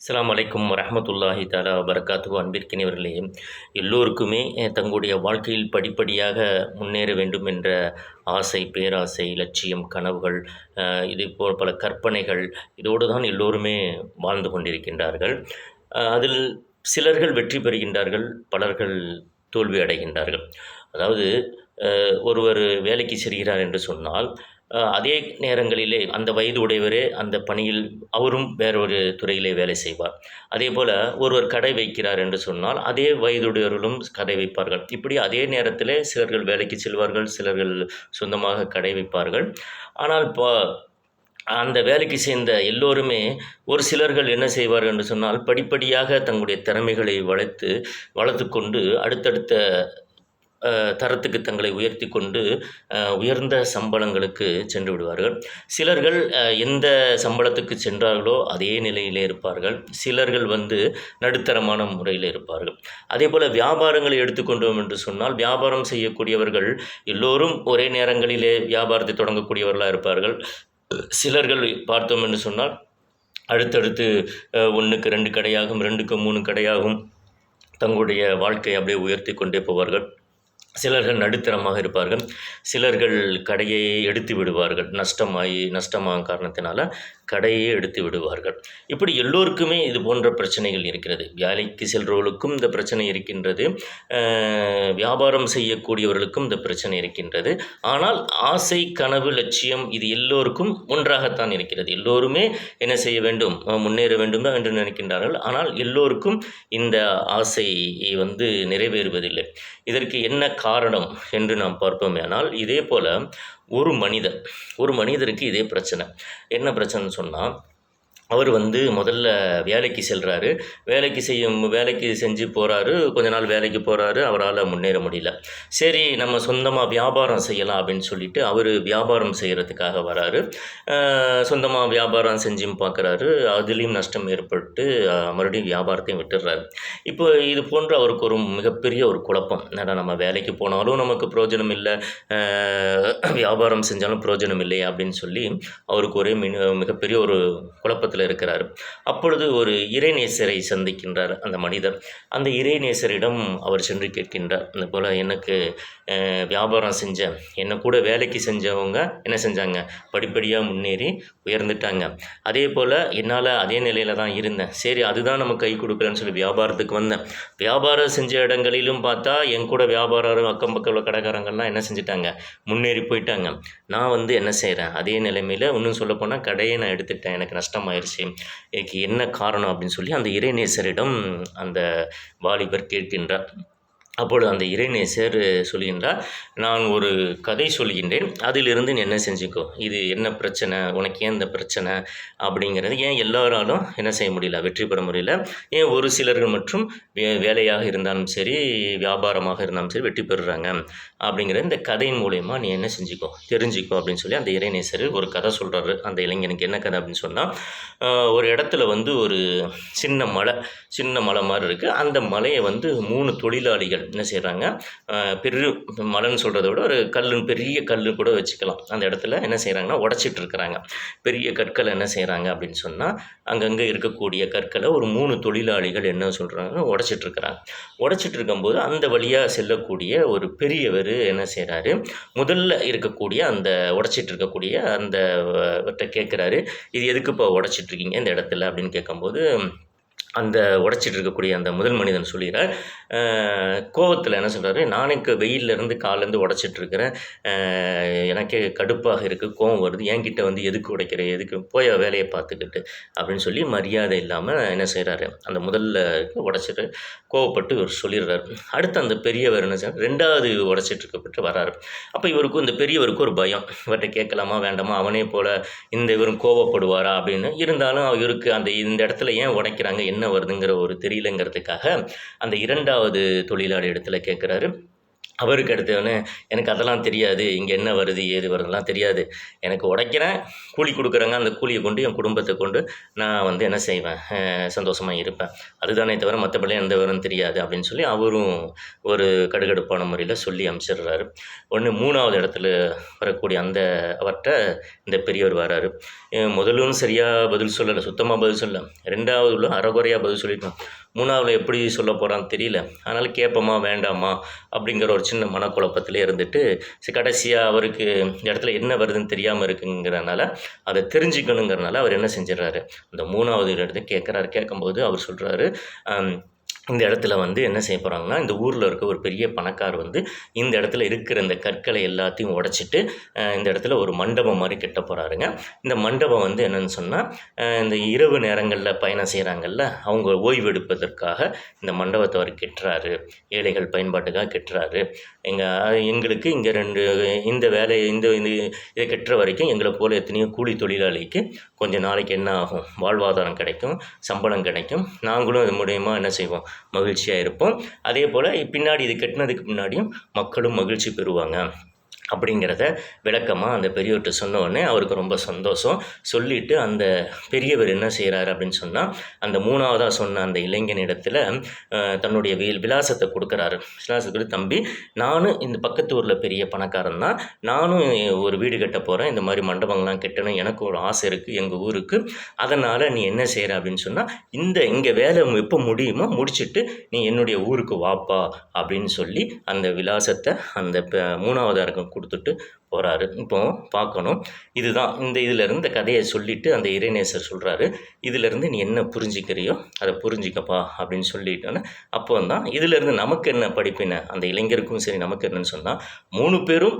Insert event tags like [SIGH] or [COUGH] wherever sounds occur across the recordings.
அஸ்லாம் வலைக்கம் வரமத்துல்லாஹி தாலா வரகாத்து அன்பிற்கினவர்களே எல்லோருக்குமே தங்களுடைய வாழ்க்கையில் படிப்படியாக முன்னேற வேண்டும் என்ற ஆசை பேராசை லட்சியம் கனவுகள் அஹ், இது போல் பல கற்பனைகள் இதோடு தான் எல்லோருமே வாழ்ந்து கொண்டிருக்கின்றார்கள். அதில் சிலர்கள் வெற்றி பெறுகின்றார்கள் பலர்கள் தோல்வி அடைகின்றார்கள். அதாவது ஒருவர் வேலைக்கு செல்கிறார் என்று சொன்னால் அதே நேரங்களிலே அந்த வயது உடையவரே அந்த பணியில் அவரும் வேறொரு துறையிலே வேலை செய்வார். அதே போல் ஒருவர் கடை வைக்கிறார் என்று சொன்னால் அதே வயதுடையவர்களும் கடை வைப்பார்கள். இப்படி அதே நேரத்தில் சிலர்கள் வேலைக்கு செல்வார்கள் சிலர்கள் சொந்தமாக கடை வைப்பார்கள். ஆனால் இப்போ அந்த வேலைக்கு சேர்ந்த எல்லோருமே ஒரு சிலர்கள் என்ன செய்வார்கள் என்று சொன்னால் படிப்படியாக தங்களுடைய திறமைகளை வளர்த்து வளர்த்து கொண்டு அடுத்தடுத்த தரத்துக்கு தங்களை உயர்த்தி கொண்டு உயர்ந்த சம்பளங்களுக்கு சென்று விடுவார்கள். சிலர்கள் எந்த சம்பளத்துக்கு சென்றார்களோ அதே நிலையிலே இருப்பார்கள். சிலர்கள் வந்து நடுத்தரமான முறையில் இருப்பார்கள். அதே போல் வியாபாரங்களை எடுத்துக்கொண்டோம் என்று சொன்னால் வியாபாரம் செய்யக்கூடியவர்கள் எல்லோரும் ஒரே நேரங்களிலே வியாபாரத்தை தொடங்கக்கூடியவர்களாக இருப்பார்கள். சிலர்கள் பார்த்தோம் என்று சொன்னால் அடுத்தடுத்து ஒன்றுக்கு ரெண்டு கடையாகும் ரெண்டுக்கு மூணு கடையாகும் தங்களுடைய வாழ்க்கையை அப்படியே உயர்த்தி கொண்டே போவார்கள். சிலர்கள் நடுத்தரமாக இருப்பார்கள். சிலர்கள் கடையை எடுத்து விடுவார்கள். நஷ்டமாகி நஷ்டமாக காரணத்தினால கடையே எடுத்து விடுவார்கள். இப்படி எல்லோருக்குமே இது போன்ற பிரச்சனைகள் இருக்கிறது. வேலைக்கு செல்றவர்களுக்கும் இந்த பிரச்சனை இருக்கின்றது. வியாபாரம் செய்யக்கூடியவர்களுக்கும் இந்த பிரச்சனை இருக்கின்றது. ஆனால் ஆசை கனவு லட்சியம் இது எல்லோருக்கும் ஒன்றாகத்தான் இருக்கிறது. எல்லோருமே என்ன செய்ய வேண்டும்? முன்னேற வேண்டும் என்று நினைக்கின்றார்கள். ஆனால் எல்லோருக்கும் இந்த ஆசை வந்து நிறைவேறுவதில்லை. இதற்கு என்ன காரணம் என்று நாம் பார்ப்போமேனால் இதே போல் ஒரு மனிதர் ஒரு மனிதருக்கு இதே பிரச்சனை. என்ன பிரச்சனைன்னு சொன்னால் அவர் வந்து முதல்ல வேலைக்கு செல்கிறாரு வேலைக்கு செய்யும் வேலைக்கு செஞ்சு போகிறாரு கொஞ்ச நாள் வேலைக்கு போகிறாரு அவரால் முன்னேற முடியல. சரி நம்ம சொந்தமாக வியாபாரம் செய்யலாம் அப்படின்னு சொல்லிட்டு அவர் வியாபாரம் செய்கிறதுக்காக வராரு. சொந்தமாக வியாபாரம் செஞ்சும் பார்க்குறாரு அதுலேயும் நஷ்டம் ஏற்பட்டு மறுபடியும் வியாபாரத்தையும் விட்டுடுறாரு இப்போ இது போன்ற அவருக்கு ஒரு மிகப்பெரிய ஒரு குழப்பம். ஏன்னா நம்ம வேலைக்கு போனாலும் நமக்கு பிரயோஜனம் இல்லை. வியாபாரம் செஞ்சாலும் பிரயோஜனம் இல்லை அப்படின்னு சொல்லி அவருக்கு ஒரே மிக மிகப்பெரிய ஒரு குழப்பத்தில் இருக்கிறார். அப்பொழுது ஒரு இறைநேசரை சந்திக்கின்றார் அந்த மனிதர். அந்த இறைநேசரிடம் அவர் சென்று கேட்கின்றார். இந்த போல் எனக்கு வியாபாரம் செஞ்ச என்னை கூட வேலைக்கு செஞ்சவங்க என்ன செஞ்சாங்க? படிப்படியாக முன்னேறி உயர்ந்துட்டாங்க. அதே போல் என்னால் அதே நிலையில் தான் இருந்தேன். சரி அதுதான் நம்ம கை கொடுக்கலன்னு சொல்லி வியாபாரத்துக்கு வந்தேன். வியாபாரம் செஞ்ச இடங்களிலும் பார்த்தா என் கூட வியாபாரம் அக்கம் பக்கம் உள்ள கடைக்காரங்கள்லாம் என்ன செஞ்சுட்டாங்க? முன்னேறி போயிட்டாங்க. நான் வந்து என்ன செய்கிறேன் அதே நிலைமையில் இன்னும் சொல்லப்போனால் கடையை நான் எடுத்துட்டேன். எனக்கு நஷ்டமாயிருச்சு. இதுக்கு என்ன காரணம் அப்படின்னு சொல்லி அந்த இறைநேசரிடம் அந்த வாலிபர் கேட்கின்றார். அப்பொழுது அந்த இறைநேசர் சொல்கின்றார் நான் ஒரு கதை சொல்கின்றேன். அதிலிருந்து நீ என்ன செஞ்சுக்கோ? இது என்ன பிரச்சனை? உனக்கு ஏன் இந்த பிரச்சனை? அப்படிங்கிறது ஏன் எல்லாராலும் என்ன செய்ய முடியல வெற்றி பெற முடியல. ஏன் ஒரு சிலர்கள் மற்றும் வே வேலையாக இருந்தாலும் சரி வியாபாரமாக இருந்தாலும் சரி வெற்றி பெறுறாங்க. அப்படிங்கிறது இந்த கதையின் மூலயமா நீ என்ன செஞ்சுக்கோ? தெரிஞ்சுக்கோ அப்படின்னு சொல்லி அந்த இறைநேசர் ஒரு கதை சொல்கிறாரு அந்த இளைஞனுக்கு என்ன கதை அப்படின்னு சொன்னால் ஒரு இடத்துல வந்து ஒரு சின்ன மலை சின்ன மலை மாதிரி இருக்குது அந்த மலையை வந்து மூணு தொழிலாளிகள் என்ன செய்கிறாங்க பெரு மலைன்னு சொல்கிறத விட ஒரு கல் பெரிய கல் கூட வச்சுக்கலாம். அந்த இடத்துல என்ன செய்கிறாங்கன்னா உடச்சிட்டு இருக்கிறாங்க. பெரிய கற்களை என்ன செய்கிறாங்க அப்படின்னு சொன்னால் அங்கங்கே இருக்கக்கூடிய கற்களை ஒரு மூணு தொழிலாளிகள் என்ன சொல்கிறாங்க உடச்சிட்டு இருக்கிறாங்க. உடச்சிட்டு இருக்கும்போது அந்த வழியாக செல்லக்கூடிய ஒரு பெரியவர் என்ன செய்கிறாரு முதல்ல இருக்கக்கூடிய அந்த உடச்சிட்டு இருக்கக்கூடிய அந்த அவர்கிட்ட கேட்குறாரு இது எதுக்குப்பா இப்போ இருக்கீங்க? இந்த இடத்துல? அப்படின்னு கேட்கும்போது அந்த உடச்சிட்டு இருக்கக்கூடிய அந்த முதல் மனிதன் சொல்லிடுறார் கோவத்தில் என்ன சொல்கிறாரு நானே க- வெயில்ல இருந்து காலேருந்து உடச்சிட்டு இருக்கிறேன். எனக்கே கடுப்பாக இருக்குது கோவம் வருது. என்கிட்ட வந்து எதுக்கு உடைக்கிற? எதுக்கு? போய் வேலையை பார்த்துக்கிட்டு அப்படின்னு சொல்லி மரியாதை இல்லாமல் என்ன செய்கிறாரு அந்த முதல்ல உடச்சிட்டு கோவப்பட்டு இவர் சொல்லிடுறாரு. அடுத்து அந்த பெரியவர் என்ன செய்றாரு? ரெண்டாவது உடச்சிட்டு இருக்கப்பட்டு வராரு. அப்போ இவருக்கும் இந்த பெரியவருக்கும் ஒரு பயம். இவர்கிட்ட கேட்கலாமா வேண்டாமா? அவனே போல் இந்த இவரும் கோவப்படுவாரா அப்படின்னு. இருந்தாலும் இவருக்கு அந்த இந்த இடத்துல ஏன் உடைக்கிறாங்க? என்ன வருதுங்கிற ஒரு தெரியலங்கிறதுக்காக அந்த இரண்டாவது தொழிலாளி இடத்துல கேட்குறாரு அவருக்கு அடுத்தவொடனே எனக்கு அதெல்லாம் தெரியாது. இங்கே என்ன வருது ஏது வருதுலாம் தெரியாது. எனக்கு உடைக்கிறேன். கூலி கொடுக்குறாங்க. அந்த கூலியை கொண்டு என் குடும்பத்தை கொண்டு நான் வந்து என்ன செய்வேன்? சந்தோஷமாக இருப்பேன். அதுதானே தவிர மற்றபடி எந்த விவரம் தெரியாது. அப்படின்னு சொல்லி அவரும் ஒரு கடுகடுப்பான முறையில் சொல்லி அமைச்சிடுறாரு ஒன்று மூணாவது இடத்துல வரக்கூடிய அந்த அவர்கிட்ட இந்த பெரியவர் வராரு. முதலும் சரியாக பதில் சொல்லலை. சுத்தமாக பதில் சொல்லலை. ரெண்டாவதுல அறகுறையாக பதில் சொல்லிட்டோம். மூணாவில் எப்படி சொல்ல போகிறான்னு தெரியல. அதனால் கேட்போமா வேண்டாமா அப்படிங்கிற ஒரு சின்ன மனக்குழப்பத்திலே இருந்துட்டு சரி கடைசியாக அவருக்கு இடத்துல என்ன வருதுன்னு தெரியாமல் இருக்குங்கிறனால அதை தெரிஞ்சுக்கணுங்கிறனால அவர் என்ன செஞ்சிடறாரு. அந்த மூணாவது இடத்த கேட்குறாரு. கேட்கும்போது அவர் சொல்கிறாரு இந்த இடத்துல வந்து என்ன செய்ய போகிறாங்கன்னா இந்த ஊரில் இருக்க ஒரு பெரிய பணக்கார் வந்து இந்த இடத்துல இருக்கிற இந்த கற்களை எல்லாத்தையும் உடைச்சிட்டு இந்த இடத்துல ஒரு மண்டபம் மாதிரி கெட்ட போகிறாருங்க இந்த மண்டபம் வந்து என்னென்னு சொன்னால் இந்த இரவு நேரங்களில் பயணம் செய்கிறாங்கல்ல அவங்க ஓய்வு எடுப்பதற்காக இந்த மண்டபத்தை அவர் கெட்டுறாரு. ஏழைகள் பயன்பாட்டுக்காக கெட்டுறாரு. எங்கள் எங்களுக்கு இங்கே ரெண்டு இந்த வேலை இந்த இது இதை கெட்டுற வரைக்கும் எங்களை போல எத்தனையோ கூலி தொழிலாளிக்கு கொஞ்சம் நாளைக்கு என்ன ஆகும்? வாழ்வாதாரம் கிடைக்கும் சம்பளம் கிடைக்கும். நாங்களும் இது மூலயமா என்ன செய்வோம்? மகிழ்ச்சியாக இருப்போம். அதே போல் பின்னாடி இது கட்டினதுக்கு முன்னாடியும் மக்களும் மகிழ்ச்சி பெறுவாங்க. அப்படிங்கிறத விளக்கமாக அந்த பெரியவர்கிட்ட சொன்னோடனே அவருக்கு ரொம்ப சந்தோஷம். சொல்லிவிட்டு அந்த பெரியவர் என்ன செய்கிறாரு அப்படின்னு சொன்னால் அந்த மூணாவதாக சொன்ன அந்த இளைஞனிடத்தில் இடத்துல தன்னுடைய வில் விலாசத்தை கொடுக்குறாரு. விலாசத்துக்கு தம்பி நானும் இந்த பக்கத்து ஊரில் பெரிய பணக்காரன் தான். நானும் ஒரு வீடு கட்ட போகிறேன் இந்த மாதிரி மண்டபங்கள்லாம் கட்டணும். எனக்கு ஒரு ஆசை இருக்குது எங்கள் ஊருக்கு. அதனால் நீ என்ன செய்கிற அப்படின்னு சொன்னால் இந்த இங்கே வேலை எப்போ முடியுமோ முடிச்சுட்டு நீ என்னுடைய ஊருக்கு வாப்பா. அப்படின்னு சொல்லி அந்த விலாசத்தை அந்த ப- மூணாவதாக இருக்கும் கொடுத்துட்டு போகிறாரு இப்போ பார்க்கணும். இதுதான் இந்த இதிலேருந்து இந்த கதையை சொல்லிவிட்டு அந்த இறைநேசர் சொல்கிறாரு இதிலேருந்து நீ என்ன புரிஞ்சிக்கிறியோ அதை புரிஞ்சிக்கப்பா அப்படின்னு சொல்லிட்டோன்னே அப்போ தான் இதிலேருந்து நமக்கு என்ன படிப்பின? அந்த இளைஞருக்கும் சரி நமக்கு என்னன்னு சொன்னால் மூணு பேரும்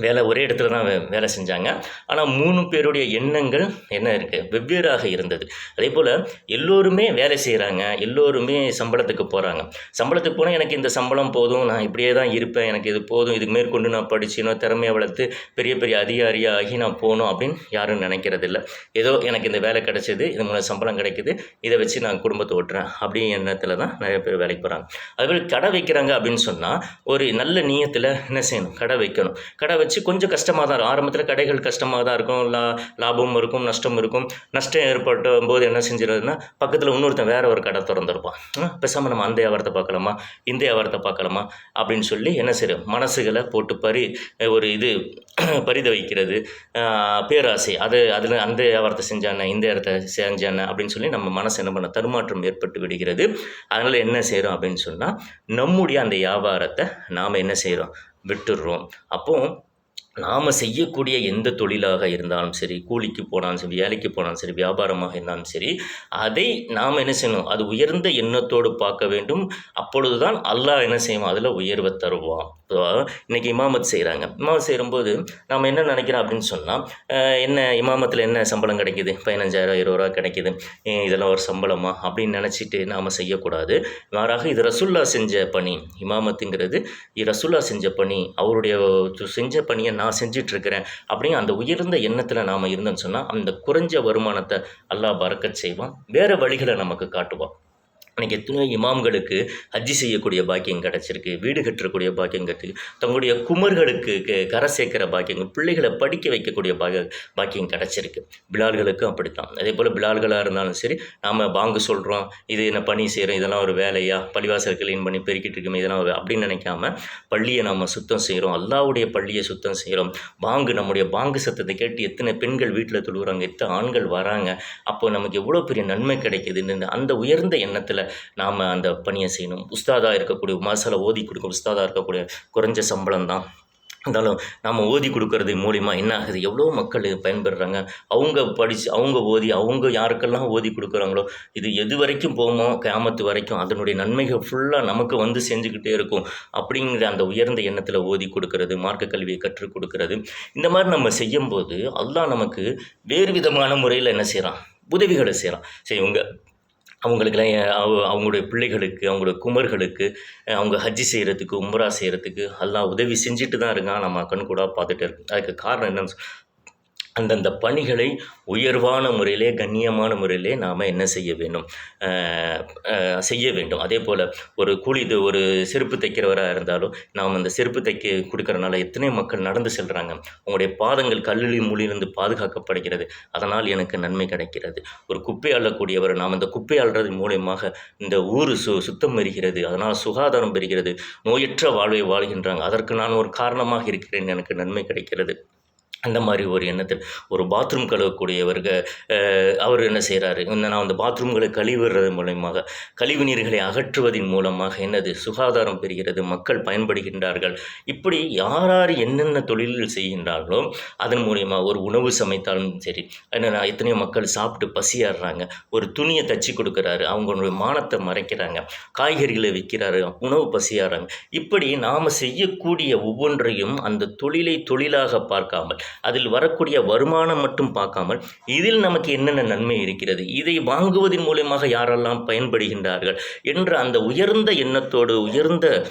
வேலை ஒரே இடத்துல தான் வே- வேலை செஞ்சாங்க. ஆனால் மூணு பேருடைய எண்ணங்கள் என்ன இருக்குது வெவ்வேறாக இருந்தது. அதே போல் எல்லோருமே வேலை செய்கிறாங்க எல்லோருமே சம்பளத்துக்கு போகிறாங்க சம்பளத்துக்கு போனால் எனக்கு இந்த சம்பளம் போதும். நான் இப்படியே தான் இருப்பேன். எனக்கு இது போதும். இதுக்கு மேற்கொண்டு நான் படிச்சு திறமையை வளர்த்து பெரிய பெரிய அதிகாரியாக ஆகி நான் போகணும் அப்படின்னு யாரும் நினைக்கிறது இல்லை ஏதோ எனக்கு இந்த வேலை கிடச்சிது. இது மூலம் சம்பளம் கிடைக்குது. இதை வச்சு நான் குடும்பத்தை ஓட்டுறேன். அப்படி எண்ணத்தில் தான் நிறைய பேர் வேலைக்கு போகிறாங்க அதுபோல் கடை வைக்கிறாங்க அப்படின்னு சொன்னால் ஒரு நல்ல நீயத்தில் என்ன செய்யணும்? கடை வைக்கணும். கடை வச்சு கொஞ்சம் கஷ்டமாக தான் இருக்கும். ஆரம்பத்தில் கடைகள் கஷ்டமாக தான் இருக்கும். லா லாபமும் இருக்கும் நஷ்டம் இருக்கும். நஷ்டம் ஏற்பட்டும் போது என்ன செஞ்சிடுறதுன்னா பக்கத்தில் இன்னொருத்தன் வேற ஒரு கடை திறந்துருப்பான். பெசாமல் நம்ம அந்த வியாபாரத்தை பார்க்கலாமா? இந்த வியாபாரத்தை பார்க்கலாமா? அப்படின்னு சொல்லி என்ன செய்யும் மனசுகளை போட்டு பறி ஒரு இது [CLEARS THROAT] பரித வைக்கிறது பேராசை. அது அதில் அந்த வியாபாரத்தை செஞ்சானே இந்த இடத்த செஞ்சானே அப்படின்னு சொல்லி நம்ம மனசு என்ன பண்ண தருமாற்றம் ஏற்பட்டு விடுகிறது. அதனால் என்ன செய்கிறோம் அப்படின்னு சொன்னால் நம்முடைய அந்த வியாபாரத்தை நாம் என்ன செய்கிறோம் விட்டுடுறோம். அப்போது நாம் செய்யக்கூடிய எந்த தொழிலாக இருந்தாலும் சரி கூலிக்கு போனாலும் சரி வேலைக்கு போனாலும் சரி வியாபாரமாக இருந்தாலும் சரி அதை நாம் என்ன செய்யணும்? அது உயர்ந்த எண்ணத்தோடு பார்க்க வேண்டும். அப்பொழுது தான் அல்லாஹ் என்ன செய்வோம் அதில் உயர்வை தருவான். இப்போ இன்றைக்கி இமாமத் செய்கிறாங்க இமாமத் செய்யும்போது நாம் என்ன நினைக்கிறோம் அப்படின்னு சொன்னால் என்ன இமாமத்தில் என்ன சம்பளம் கிடைக்குது? பதினஞ்சாயிரம் இருபது ரூபா கிடைக்குது. இதெல்லாம் ஒரு சம்பளமா? அப்படின்னு நினச்சிட்டு நாம் செய்யக்கூடாது. மாறாக இது ரசுல்லா செஞ்ச பணி இமாமத்துங்கிறது இது ரசுல்லா செஞ்ச பணி அவருடைய செஞ்ச பணியை நான் செஞ்சிட்ருக்கிறேன் அப்படின்னு அந்த உயர்ந்த எண்ணத்தில் நாம் இருந்தோம்னு சொன்னால் அந்த குறைஞ்ச வருமானத்தை அல்லாஹ் பறக்கச் செய்வான். வேறு வழிகளை நமக்கு காட்டுவான். அன்றைக்கி எத்தனையோ இமாம்களுக்கு ஹஜ்ஜி செய்யக்கூடிய பாக்கியம் கிடச்சிருக்கு வீடு கட்டக்கூடிய பாக்கியம் கிடச்சிருக்கு. தங்களுடைய குமர்களுக்கு க- கரை சேர்க்கிற பாக்கியம் பிள்ளைகளை படிக்க வைக்கக்கூடிய பாக பாக்கியம் கிடச்சிருக்கு. பிலால்களுக்கும் அப்படித்தான். அதே போல் பிலால்களாக இருந்தாலும் சரி நாம் பாங்கு சொல்கிறோம் இது என்ன பணி செய்கிறோம் இதெல்லாம் ஒரு வேலையா? பள்ளிவாசல் க்ளீன் பண்ணி பெருக்கிட்டு இருக்கோம் இதெல்லாம் அப்படின்னு நினைக்காம பள்ளியை நம்ம சுத்தம் செய்கிறோம் அல்லாவுடைய பள்ளியை சுத்தம் செய்கிறோம் பாங்கு நம்முடைய பாங்கு சத்தத்தை கேட்டு எத்தனை பெண்கள் வீட்டில் தொழுகிறாங்க எத்தனை ஆண்கள் வராங்க அப்போ நமக்கு எவ்வளோ பெரிய நன்மை கிடைக்குதுன்னு அந்த உயர்ந்த எண்ணத்தில் நாம் அந்த பணியை செய்யணும். உஸ்தாதாக இருக்கக்கூடிய மசாலா ஓதி கொடுக்க உஸ்தாதாக இருக்கக்கூடிய குறைஞ்ச சம்பளம் தான். இருந்தாலும் நாம் ஓதி கொடுக்கறது மூலிமா என்ன ஆகுது? எவ்வளோ மக்கள் இது பயன்பெறுறாங்க? அவங்க படித்து அவங்க ஓதி அவங்க யாருக்கெல்லாம் ஓதி கொடுக்குறாங்களோ இது எது வரைக்கும் போமோ கிராமத்து வரைக்கும் அதனுடைய நன்மைகள் ஃபுல்லாக நமக்கு வந்து செஞ்சுக்கிட்டே இருக்கும். அப்படிங்கிற அந்த உயர்ந்த எண்ணத்தில் ஓதி கொடுக்கறது மார்க்க கல்வியை கற்றுக் கொடுக்கறது. இந்த மாதிரி நம்ம செய்யும்போது அதெல்லாம் நமக்கு வேறு விதமான முறையில் என்ன செய்கிறான் உதவிகளை செய்கிறான் சரி உங்க அவங்களுக்கெல்லாம் அவங்களுடைய பிள்ளைகளுக்கு அவங்களுடைய குமர்களுக்கு அவங்க ஹஜ்ஜி செய்கிறதுக்கு உம்ரா செய்கிறதுக்கு எல்லாம் உதவி செஞ்சுட்டு தான் இருக்கான். நம்ம கண் கூட பார்த்துட்டு இருக்கோம் அதுக்கு காரணம் என்னன்னு அந்தந்த பணிகளை உயர்வான முறையிலே கண்ணியமான முறையிலே நாம் என்ன செய்ய வேண்டும்? செய்ய வேண்டும். அதே போல் ஒரு கூலி இது ஒரு செருப்பு தைக்கிறவராக இருந்தாலும் நாம் அந்த செருப்பு தைக்க கொடுக்குறனால எத்தனை மக்கள் நடந்து செல்கிறாங்க உங்களுடைய பாதங்கள் கல்லூரி மொழியிலிருந்து பாதுகாக்கப்படுகிறது. அதனால் எனக்கு நன்மை கிடைக்கிறது. ஒரு குப்பை அள்ளக்கூடியவர் நாம் இந்த குப்பை அள்ளுறது மூலயமாக இந்த ஊர் சு சுத்தம் பெறுகிறது. அதனால் சுகாதாரம் பெறுகிறது. நோயற்ற வாழ்வை வாழ்கின்றாங்க. அதற்கு நான் ஒரு காரணமாக இருக்கிறேன். எனக்கு நன்மை கிடைக்கிறது. அந்த மாதிரி ஒரு எண்ணத்தில் ஒரு பாத்ரூம் கழுவக்கூடியவர்கள் அவர் என்ன செய்கிறாரு நான் அந்த பாத்ரூம்களை கழிவுறது மூலயமாக கழிவு நீர்களை அகற்றுவதன் மூலமாக என்னது? சுகாதாரம் பெறுகிறது மக்கள் பயன்படுகின்றார்கள். இப்படி யார் யார் என்னென்ன தொழில்கள் செய்கின்றார்களோ அதன் மூலயமா ஒரு உணவு சமைத்தாலும் சரி என்னென்னா எத்தனையோ மக்கள் சாப்பிட்டு பசியாடுறாங்க ஒரு துணியை தச்சு கொடுக்குறாரு அவங்களுடைய மானத்தை மறைக்கிறாங்க காய்கறிகளை விற்கிறாரு உணவு பசியாடுறாங்க. இப்படி நாம் செய்யக்கூடிய ஒவ்வொன்றையும் அந்த தொழிலை தொழிலாக பார்க்காமல் அதில் வரக்கூடிய வருமானம் மட்டும் பார்க்காமல் இதில் நமக்கு என்னென்ன நன்மை இருக்கிறது? இதை வாங்குவதன் மூலயமாக யாரெல்லாம் பயன்படுகின்றார்கள்? என்ற அந்த உயர்ந்த எண்ணத்தோடு உயர்ந்த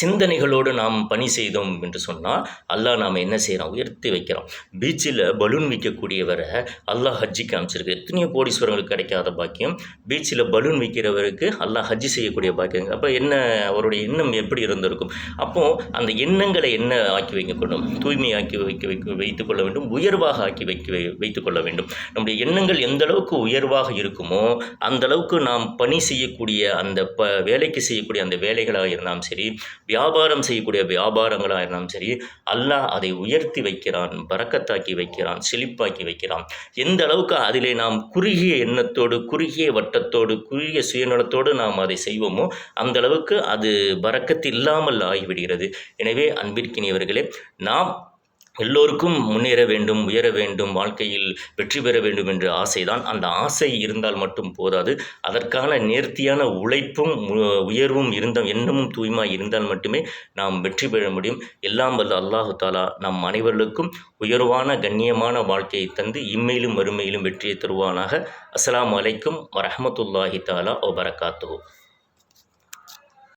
சிந்தனைகளோடு நாம் பணி செய்தோம் என்று சொன்னால் அல்லாஹ் நாம் என்ன செய்கிறோம் உயர்த்தி வைக்கிறோம் பீச்சில் பலூன் விற்கக்கூடியவரை அல்லாஹ் ஹஜ்ஜிக்கு அமைச்சிருக்கு எத்தனையோ கோடீஸ்வரங்களுக்கு கிடைக்காத பாக்கியம். பீச்சில் பலூன் விற்கிறவருக்கு அல்லாஹ் ஹஜ்ஜி செய்யக்கூடிய பாக்கியம். அப்போ என்ன அவருடைய எண்ணம் எப்படி இருந்திருக்கும்? அப்போது அந்த எண்ணங்களை என்ன ஆக்கி வைக்கணும்? தூய்மையாக்கி வைக்க வைக்க வைத்துக் கொள்ள வேண்டும். உயர்வாக ஆக்கி வைக்க வை- வைத்துக் கொள்ள வேண்டும். நம்முடைய எண்ணங்கள் எந்த அளவுக்கு உயர்வாக இருக்குமோ அந்த அளவுக்கு நாம் பணி செய்யக்கூடிய அந்த ப வேலைக்கு செய்யக்கூடிய அந்த வேலைகளாக இருந்தாலும் சரி வியாபாரம் செய்யக்கூடிய வியாபாரங்களாக இருந்தாலும் சரி அல்லாஹ் அதை உயர்த்தி வைக்கிறான் பறக்கத்தாக்கி வைக்கிறான் செழிப்பாக்கி வைக்கிறான். எந்த அளவுக்கு அதிலே நாம் குறுகிய எண்ணத்தோடு குறுகிய வட்டத்தோடு குறுகிய சுயநலத்தோடு நாம் அதை செய்வோமோ அந்த அளவுக்கு அது பறக்கத்து இல்லாமல் ஆகிவிடுகிறது. எனவே அன்பிற்கினியவர்களே நாம் எல்லோருக்கும் முன்னேற வேண்டும் உயர வேண்டும் வாழ்க்கையில் வெற்றி பெற வேண்டும் என்ற ஆசைதான். அந்த ஆசை இருந்தால் மட்டும் போதாது. அதற்கான நேர்த்தியான உழைப்பும் உ- உயர்வும் இருந்த எண்ணமும் தூய்மாய் இருந்தால் மட்டுமே நாம் வெற்றி பெற முடியும். எல்லாம் வல்ல அல்லாஹு தாலா நம் அனைவர்களுக்கும் உயர்வான கண்ணியமான வாழ்க்கையை தந்து இம்மையிலும் மறுமையிலும் வெற்றியை தருவானாக. அஸ்லாம் அலைக்கும் வரஹ்மத்துல்லாஹி தாலா வபரகாத்துஹு.